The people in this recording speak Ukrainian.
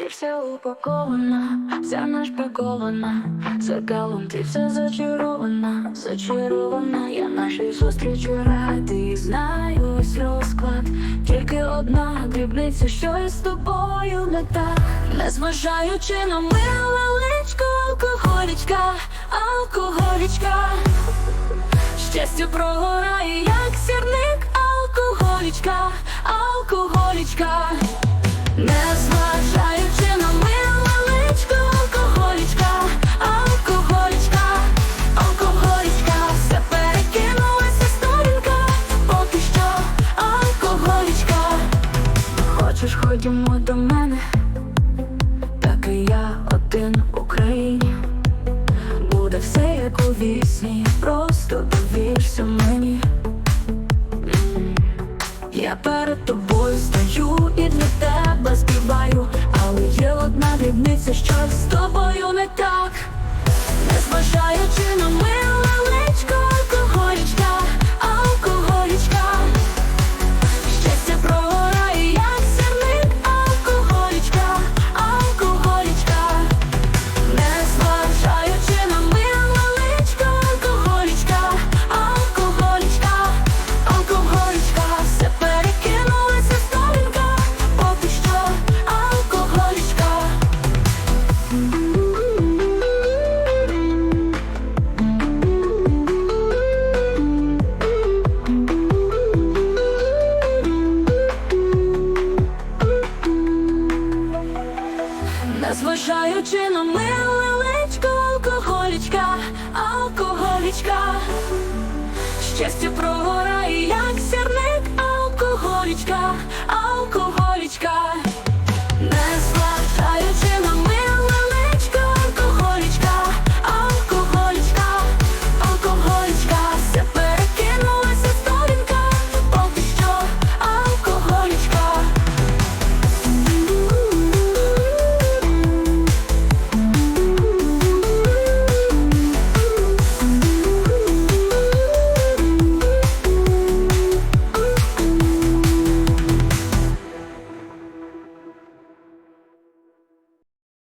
Ти вся упакована, вся нашпакована. Зеркалом ти вся зачарована, зачарована Я нашій зустрічі радий, знаю ось розклад. Тільки одна дрібниця, що я з тобою не так. Незважаючи на миле личко, алкоголічка, алкоголічка. Щастя прогорає, як сірник, алкоголічка, алкоголічка Хочеш, ходімо до мене, так і я один в Україні. Буде все як у вісні, просто довірся мені. Я перед тобою стою і для тебе співаю, але є одна дрібниця, що з тобою не так. Незважаючи на миле Незважаючи на миле алкоголічка, алкоголічка, щастя прогорає,